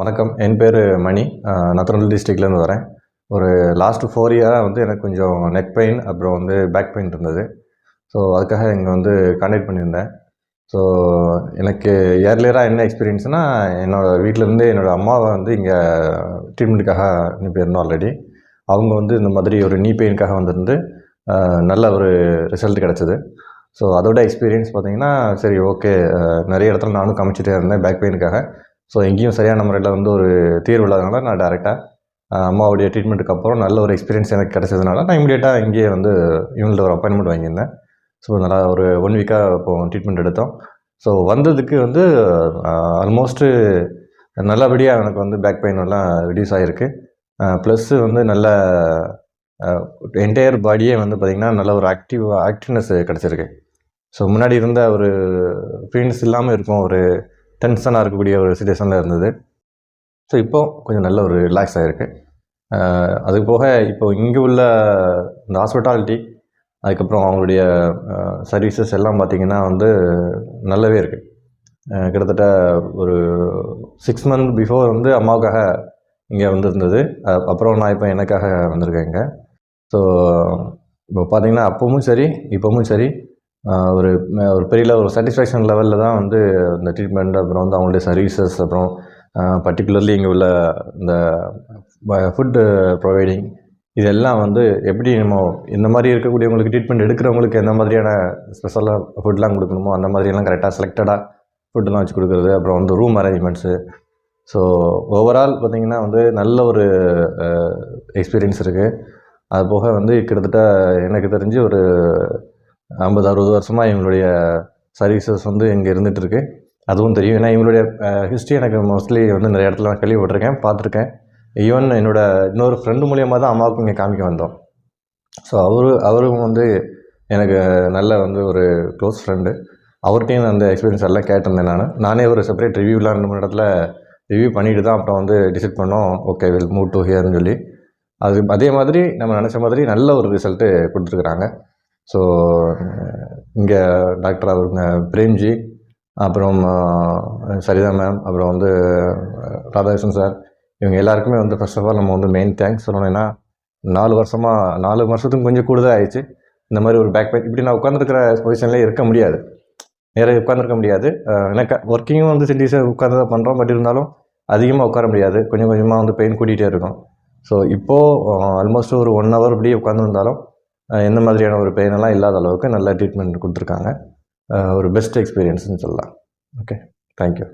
வணக்கம். என் பேர் மணி. நான் டிஸ்ட்ரிக்ட்லேருந்து வரேன். ஒரு லாஸ்ட் ஃபோர் இயராக வந்து எனக்கு கொஞ்சம் நெக் பெயின் அப்புறம் வந்து பேக் பெயின் இருந்தது. ஸோ அதுக்காக இங்கே வந்து கான்டாக்ட் பண்ணியிருந்தேன். ஸோ எனக்கு இயர்லியராக என்ன எக்ஸ்பீரியன்ஸ்னால் என்னோடய வீட்டிலேருந்து என்னோடய அம்மாவை வந்து இங்கே ட்ரீட்மெண்ட்டுக்காக அனுப்பியிருந்தோம் ஆல்ரெடி அவங்க வந்து இந்த மாதிரி ஒரு நீ பெயினுக்காக வந்திருந்து நல்ல ஒரு ரிசல்ட் கிடச்சிது. ஸோ அதோட எக்ஸ்பீரியன்ஸ் பார்த்தீங்கன்னா சரி ஓகே நிறைய இடத்துல நானும் கமிச்சிட்டே இருந்தேன் பேக் பெயினுக்காக ஸோ எங்கேயும் சரியான முறையில் வந்து ஒரு தீர்வு இல்லாதனால நான் டேரெக்டாக அம்மாவுடைய ட்ரீட்மெண்ட்டுக்கு அப்புறம் நல்ல ஒரு எக்ஸ்பீரியன்ஸ் எனக்கு கிடச்சதுனால நான் இமீடியட்டாக இங்கேயே வந்து இவங்கள்ட்ட ஒரு அப்பாயின்மெண்ட் வாங்கியிருந்தேன். ஸோ நல்லா ஒரு ஒன் வீக்காக இப்போ ட்ரீட்மெண்ட் எடுத்தோம். ஸோ வந்ததுக்கு வந்து ஆல்மோஸ்ட்டு நல்லபடியாக எனக்கு வந்து பேக் பெயின் எல்லாம் ரிடியூஸ் ஆகிருக்கு ப்ளஸ்ஸு வந்து நல்ல என்டையர் பாடியே வந்து பார்த்திங்கன்னா நல்ல ஒரு ஆக்டிவ் ஆக்டிவ்னஸ் கிடச்சிருக்கு. ஸோ முன்னாடி இருந்த ஒரு ஃபீல்ஸ் இல்லாமல் இருக்கும் ஒரு டென்ஷனாக இருக்கக்கூடிய ஒரு சுச்சுவேஷனில் இருந்தது. ஸோ இப்போது கொஞ்சம் நல்ல ஒரு ரிலாக்ஸ் ஆகிருக்கு அது போக இப்போ இங்கே உள்ள இந்த ஹாஸ்பிட்டாலிட்டி அதுக்கப்புறம் அவங்களுடைய சர்வீசஸ் எல்லாம் பார்த்திங்கன்னா வந்து நல்லாவே இருக்குது கிட்டத்தட்ட ஒரு சிக்ஸ் மந்த் பிஃபோர் வந்து அம்மாவுக்காக இங்கே வந்திருந்தது. அப்புறம் நான் இப்போ எனக்காக வந்திருக்கேன் இங்கே. ஸோ இப்போ பார்த்தீங்கன்னா அப்பவும் சரி இப்போவும் சரி ஒரு ஒரு பெரிய ஒரு சாட்டிஸ்ஃபேக்ஷன் லெவலில் தான் வந்து இந்த ட்ரீட்மெண்ட் அப்புறம் வந்து அவங்களுடைய சர்வீசஸ் அப்புறம் பர்டிகுலர்லி இங்கே உள்ள இந்த ஃபுட்டு ப்ரொவைடிங் இதெல்லாம் வந்து எப்படி நம்ம இந்த மாதிரி இருக்கக்கூடியவங்களுக்கு ட்ரீட்மெண்ட் எடுக்கிறவங்களுக்கு எந்த மாதிரியான ஸ்பெஷலாக ஃபுட்லாம் கொடுக்கணுமோ அந்த மாதிரியெல்லாம் கரெக்டாக செலக்டடாக ஃபுட்டெல்லாம் வச்சு கொடுக்குறது அப்புறம் வந்து ரூம் அரேஞ்ச்மெண்ட்ஸு ஸோ ஓவரால் பார்த்தீங்கன்னா வந்து நல்ல ஒரு எக்ஸ்பீரியன்ஸ் இருக்குது அது போக வந்து கிட்டத்தட்ட எனக்கு தெரிஞ்சு ஒரு ஐம்பது அறுபது வருஷமாக இவங்களுடைய சர்வீசஸ் வந்து இங்கே இருந்துகிட்டு இருக்கு அதுவும் தெரியும். ஏன்னா இவங்களுடைய ஹிஸ்ட்ரி எனக்கு மோஸ்ட்லி வந்து நிறைய இடத்துல நான் கேள்விப்பட்டிருக்கேன் பார்த்துருக்கேன். ஈவன் என்னோட இன்னொரு ஃப்ரெண்டு மூலியமாக தான் அம்மாவுக்கும் இங்கே காமிக்க வந்தோம். ஸோ அவரு அவரும் வந்து எனக்கு நல்ல வந்து ஒரு க்ளோஸ் ஃப்ரெண்டு அவர்கிட்டையும் அந்த எக்ஸ்பீரியன்ஸ் எல்லாம் கேட்டிருந்தேன் நான். நானே ஒரு செப்பரேட் ரிவ்யூலாம் ரெண்டு மூணு இடத்துல ரிவ்யூ பண்ணிட்டு தான் அப்புறம் வந்து டிசைட் பண்ணோம். ஓகே வில் மூவ் டு ஹியர்னு சொல்லி. அது அதே மாதிரி நம்ம நினச்ச மாதிரி நல்ல ஒரு ரிசல்ட்டு கொடுத்துருக்குறாங்க. ஸோ இங்கே டாக்டர் அவருங்க பிரேம்ஜி அப்புறம் சரிதா மேம் அப்புறம் வந்து ராதாகிருஷ்ணன் சார் இவங்க எல்லாருக்குமே வந்து ஃபர்ஸ்ட் ஆஃப் ஆல் நம்ம வந்து மெயின் தேங்க்ஸ் சொல்லணும். ஏன்னா நாலு வருஷமாக நாலு வருஷத்துக்கு கொஞ்சம் கூடுதல் ஆயிடுச்சு. இந்த மாதிரி ஒரு பேக் பேக் இப்படி நான் உட்காந்துருக்கிற பொசிஷன்லேயே இருக்க முடியாது. நேராக உட்காந்துருக்க முடியாது. எனக்கு ஒர்க்கிங்கும் வந்து சிட்டிஸாக உட்காந்து தான் பண்ணுறோம் பட் இருந்தாலும் அதிகமாக உட்கார முடியாது. கொஞ்சம் கொஞ்சமாக வந்து பெயின் கூட்டிகிட்டே இருக்கும். ஸோ இப்போது ஆல்மோஸ்ட் ஒரு ஒன் ஹவர் இப்படி உட்காந்துருந்தாலும் எந்த மாதிரியான ஒரு பெயினெல்லாம் இல்லாத அளவுக்கு நல்ல ட்ரீட்மெண்ட் கொடுத்துருக்காங்க. ஒரு பெஸ்ட் எக்ஸ்பீரியன்ஸ்னு சொல்லலாம். Okay thank you